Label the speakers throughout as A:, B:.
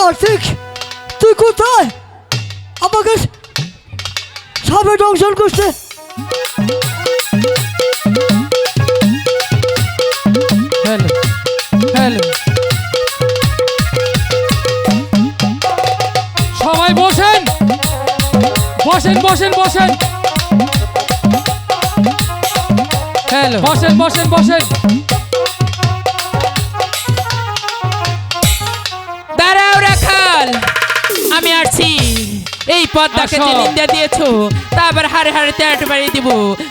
A: কার্তিক তুই কোথায় আমাকে সাবে দংশন করছে
B: হ্যালো হ্যালো সবাই বসেন বসেন বসেন বসেন হ্যালো বসেন বসেন বসেন
C: পদ্মাকে। যে নিন্দা দিয়েছ তা আবার হারে হারে তেরোটা বাড়িয়ে দিব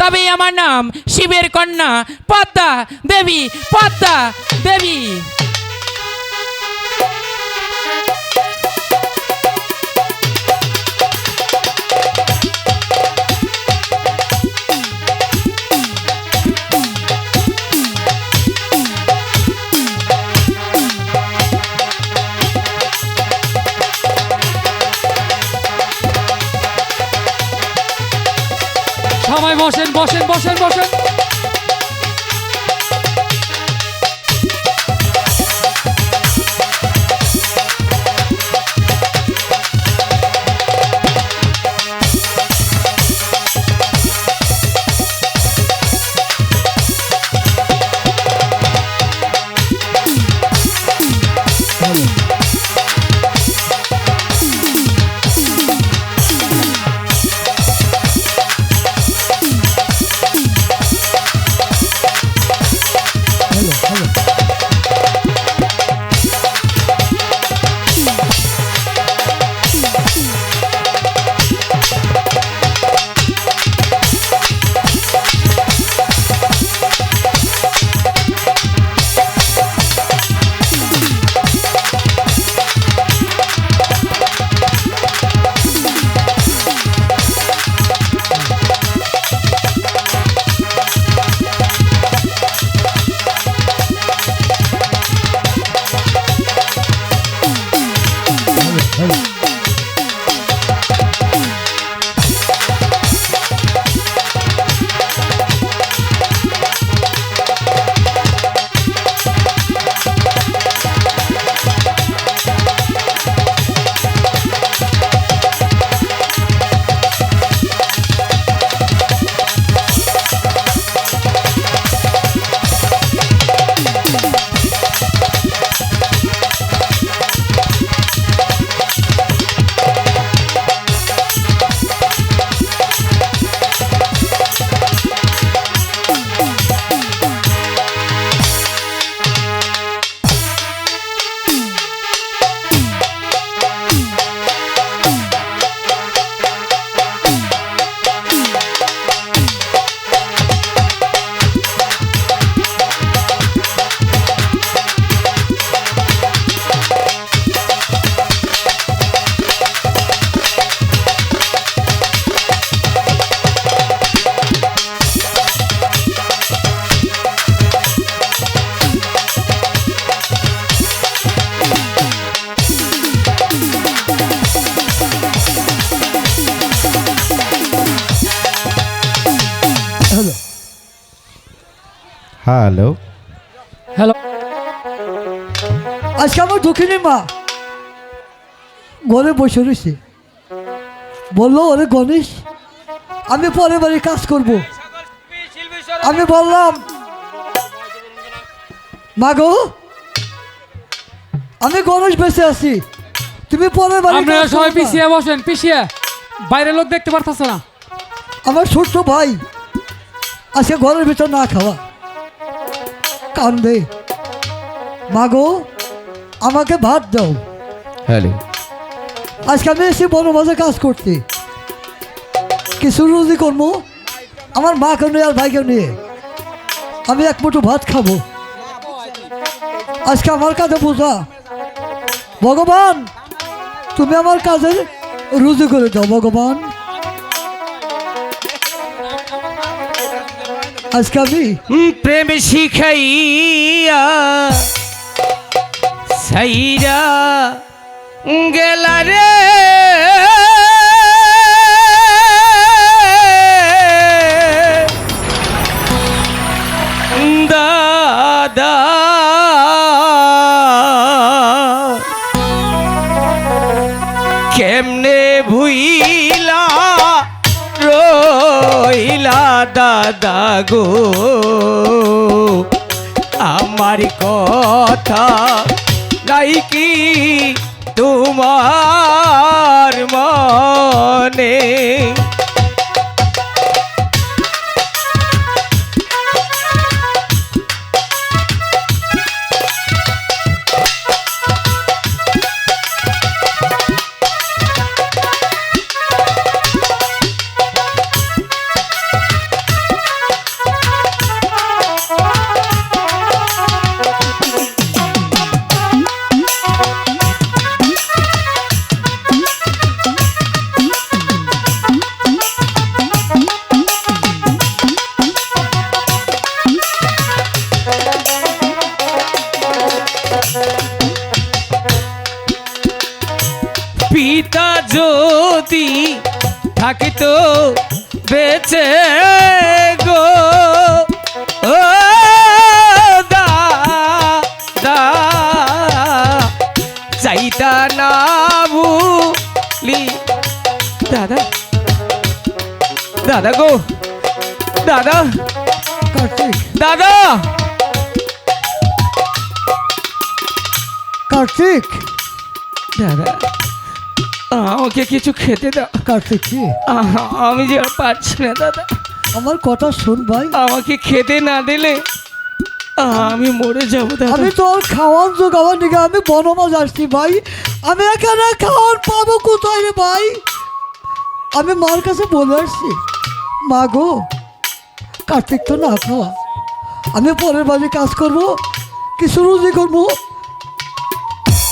C: তবেই আমার নাম শিবের কন্যা পদ্মা দেবী পদ্মা দেবী
B: সবাই বসেন বসেন বসেন বসেন।
A: হ্যালো
D: হ্যালো
A: আজকে আমার দক্ষিণী মা। ঘরে বসে রয়েছে। বলল ওরে গণেশ আমি পরে বাড়ি কাজ করব। আমি বললাম মা গো আমি গণেশ বেঁচে আছি। তুমি পরে বাড়ি
B: আপনারা সবাই। পিছিয়ে বসেন পিছিয়ে। বাইরের লোক দেখতে পারতেছে না।
A: আমার ছোট্ট ভাই আজকে ঘরের ভিতর না খাওয়া। কান্দে। মাগো আমাকে ভাত দাও।
D: হ্যালো
A: আজকে আমি এসে বড় মাঝে কাজ করতে কিছু রুজি করব আমার মাকে নিয়ে আর ভাইকে নিয়ে। আমি এক মুঠো ভাত খাব। আজকে আমার কাছে বোঝা। ভগবান তুমি আমার কাজের রুজি করে দাও ভগবান। আজকে আমি
C: প্রেম শিখাইয়া সাইরা গেলা রে। দাদা।
D: কেমনে ভুইলা রইলা দাদা গো আমার কথা নাই কি তোমার মনে? পিতা যদি থাকিতো বেঁচে গো। দা দা। চাইতা না বুলি দাদা দাদা গো দাদা। দাদা!
A: কার্তিক।
D: দাদা আমাকে কিছু খেতে দাও।
A: কার্তিক কি?
D: আমি যে আর পারছি না দাদা।
A: আমার কথা শুন ভাই।
D: আমাকে খেতে না দিলে আমি মরে যাব দাদা।
A: আমি তোর খাওয়ান জোগাবার দিকে আমি বনমাজ আসছি ভাই। আমি এখানে খাওয়ার পাবো কোথায় রে ভাই? আমি মার কাছে বলে আসছি মা গো কার্তিক তো না খাওয়া। আমি পরের বাড়ি কাজ করব কিছু রুজি করব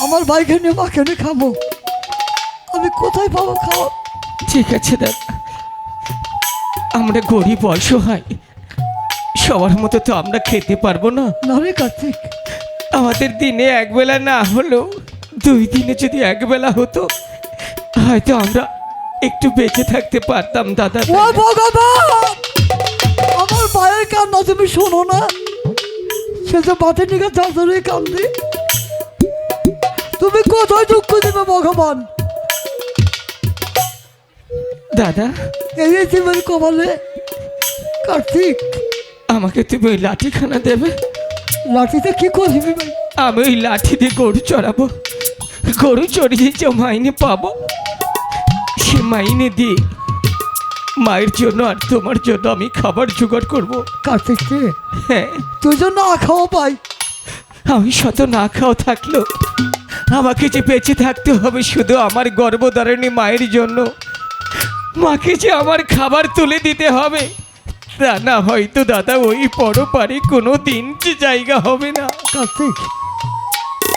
A: আমার ভাইকে নিয়ে মাকে নিয়ে খাব। আমি কোথায় পাবো খাওয়া?
D: ঠিক আছে দাদা। আমরা গরিব অসহায়। সবার মতো তো আমরা খেতে পারব না।
A: না রে কার্তিক।
D: আমাদের দিনে একবেলা না হলেও দুই দিনে যদি একবেলা হতো হয়তো আমরা একটু বেঁচে থাকতে পারতাম দাদা।
A: ও ভগবান! আমার মায়ের কান্না তুমি শোনো না। সে যে মাঠে নিকে চাঁদরে কান্দে। তুমি কোথায় দুঃখ দেবে ভগবান?
D: দাদা।
A: এই জীবন কমালে কার্তিক।
D: আমাকে তুমি ওই লাঠিখানা দেবে?
A: লাঠিতে কি করবি ভাই?
D: আমি ওই লাঠি দিয়ে গরু চড়াবো। গরু চড়িয়ে যে মাইনে পাবো সে মাইনে দিয়ে মায়ের জন্য আর তোমার জন্য আমি খাবার জোগাড় করব।
A: কার্তিককে?
D: হ্যাঁ।
A: তুই জন্য না খাওয়া পাই।
D: আমি শত না খাওয়া থাকল আমাকে যে বেঁচে থাকতে হবে শুধু আমার গর্ভধারণী মায়ের জন্য। মাকে যে আমার খাবার তুলে দিতে হবে তা না হয়তো দাদা ওই পরপারে কোনো দিন যে জায়গা হবে না।
A: কার্তিক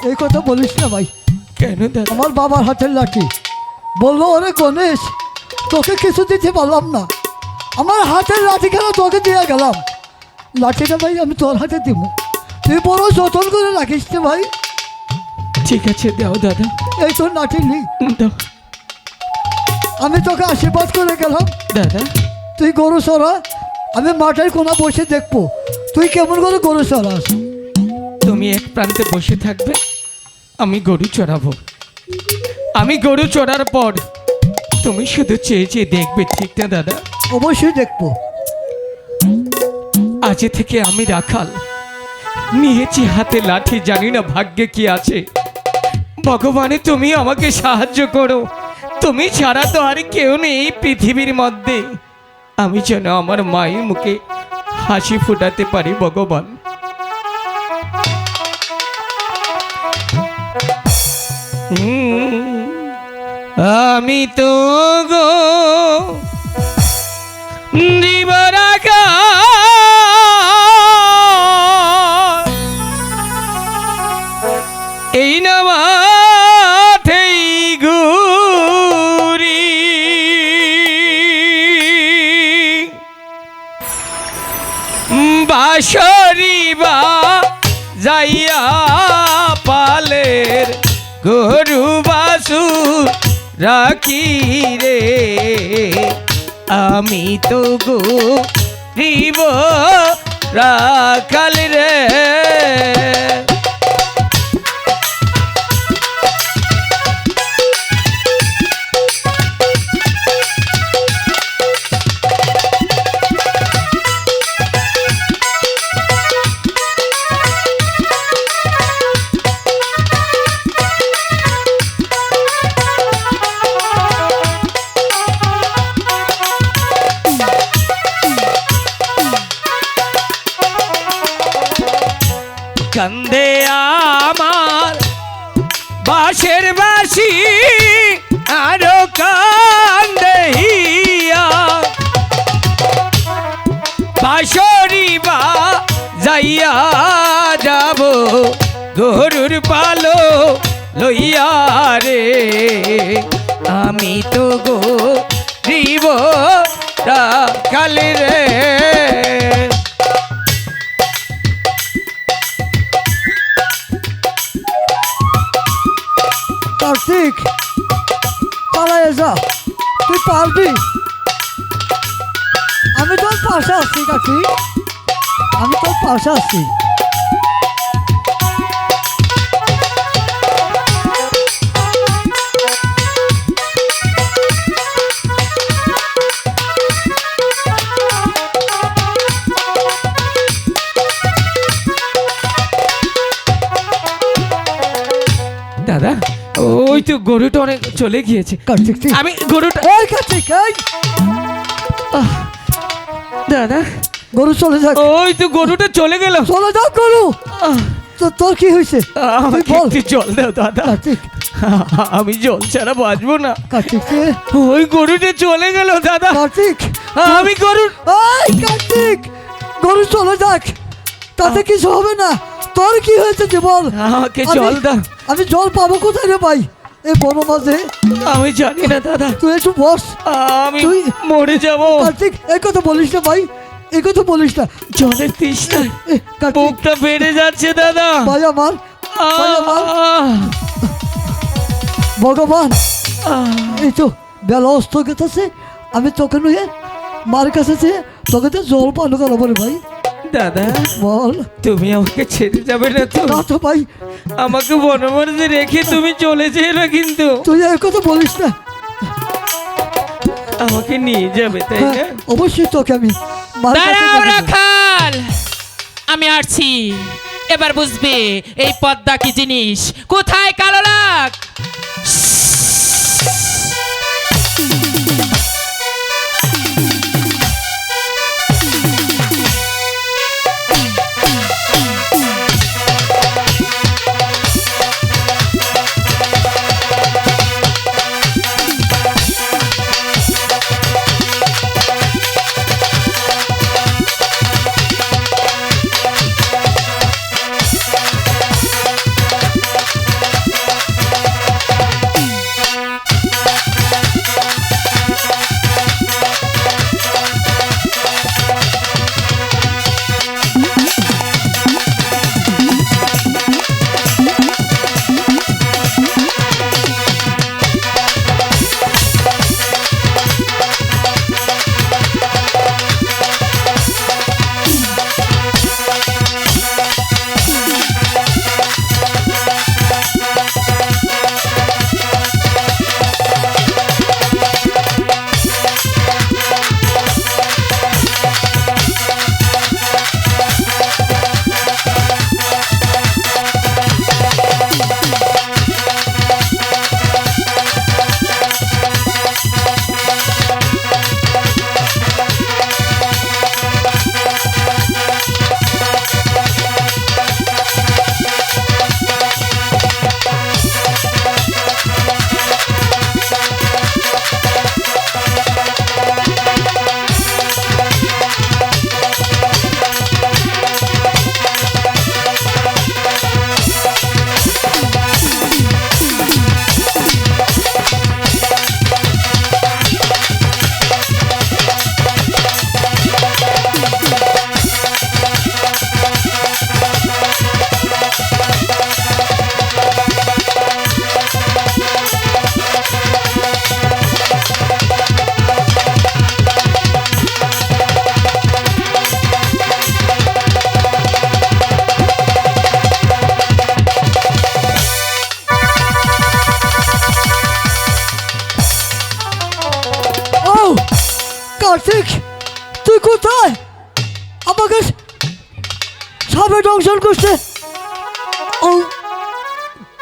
A: এই কথা বলিস না ভাই।
D: কেন দাদা?
A: আমার বাবার হাতের লাঠি। বলল ওরে গণেশ তোকে কিছু দিতে পারলাম না। আমার হাতের লাঠি খেলা তোকে দিয়ে গেলাম? লাঠিটা ভাই আমি তোর হাতে দিব। তুই বড় যতন করে রাখিস ভাই।
D: ঠিক আছে দাও দাদা।
A: এই তোর লাঠি নি
D: দাও।
A: আমি তোকে আশীর্বাদ করে গেলাম।
D: দাদা।
A: তুই গরু সরা আমি মাঠের কোনা বসে দেখব। তুই কেমন করে গরু সরাস?
D: তুমি এক প্রান্তে বসে থাকবে আমি গরু চড়াবো। আমি গরু চড়ার পর তুমি শুধু চেয়ে চেয়ে দেখবে ঠিক না দাদা?
A: অবশ্যই দেখব।
D: আজ থেকে আমি রাখাল। নিয়েছি হাতে লাঠি জানি না ভাগ্যে কি আছে। ভগবানে তুমি আমাকে সাহায্য করো। তুমি ছাড়া তো আর কেউ নেই পৃথিবীর মধ্যে। আমি যেন আমার মায়ের মুখে হাসি ফুটাতে পারি, ভগবান। আমি তো গো এই না বাসরি বা যাইয়া পালের গরু বাসু রাখি রে। আমি তো গো রিব রাখাল রে। বাঁশের বাসি, আরও কান্দেহিয়া বাঁশরি বা যাইয়া যাব, গরুর পালো লইয়া রে। আমি তো গো রিব কালে রে
A: কার্তিক পালায় যা, তুই পারবি। আমি তোর পাশে আসছি কার্তিক আমি তোর পাশে আসছি
D: দাদা ওই তো গরুটা অনেক চলে গিয়েছে।
A: কার্তিক তুই
D: আমি গরুটা
A: এই কার্তিক এই!
D: দাদা।
A: গরু চলে যাক।
D: ওই তো গরুটা চলে গেল।
A: চলে যাক গরু। তো তোর কি হয়েছে? তুই
D: আমাকে
A: বল।
D: একটু জল দাও দাদা।
A: কার্তিক
D: আমি জল ছাড়া বাঁচবো না।
A: কার্তিক তুই
D: ওই গরুটা চলে গেল দাদা।
A: কার্তিক
D: আমি গরুর
A: এই কার্তিক গরু চলে যাক। তাতে কিছু হবে না। তোর কি হয়েছে যে বল?
D: আমাকে
A: আমি-
D: জল দাও।
A: আমি জল পাবো কোথায় রে ভাই? এই বড় মাঝে।
D: আমি জানি না দাদা।
A: তুই একটু বস।
D: আমি
A: তুই-
D: মরে যাব।
A: কার্তিক এই কথা বলিস না ভাই। এই কথা বলিস না।
D: জলের তৃষ্ণা। বুকটা বেড়ে যাচ্ছে দাদা।
A: ভাই আমার। ভগবান। এই তো বেলা অস্ত গেছে আমি তোকে নুয়ে মার কাছে তোকে তো জল পান করাবো রে ভাই।
D: দাদা
A: বল।
D: তুমি আমাকে ছেড়ে যাবে না তো?
A: না তো ভাই।
D: আমাকে বনমরজে রেখে তুমি চলে যেও না কিন্তু।
A: তুই এই কথা বলিস না।
D: আমাকে নিয়ে যাবে তাই না?
A: হ্যাঁ, অবশ্যই তোকে আমি
C: দাঁড়াও রাখাল! আমি আসছি। এবার বুঝবে এই পদ্মা কি জিনিস কোথায় কালো লাগ?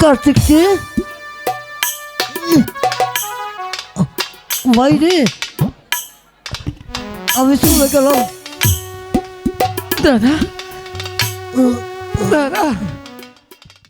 A: কার্তিক কে ভাই রে আমি চলে গেলাম
D: দাদা দাদা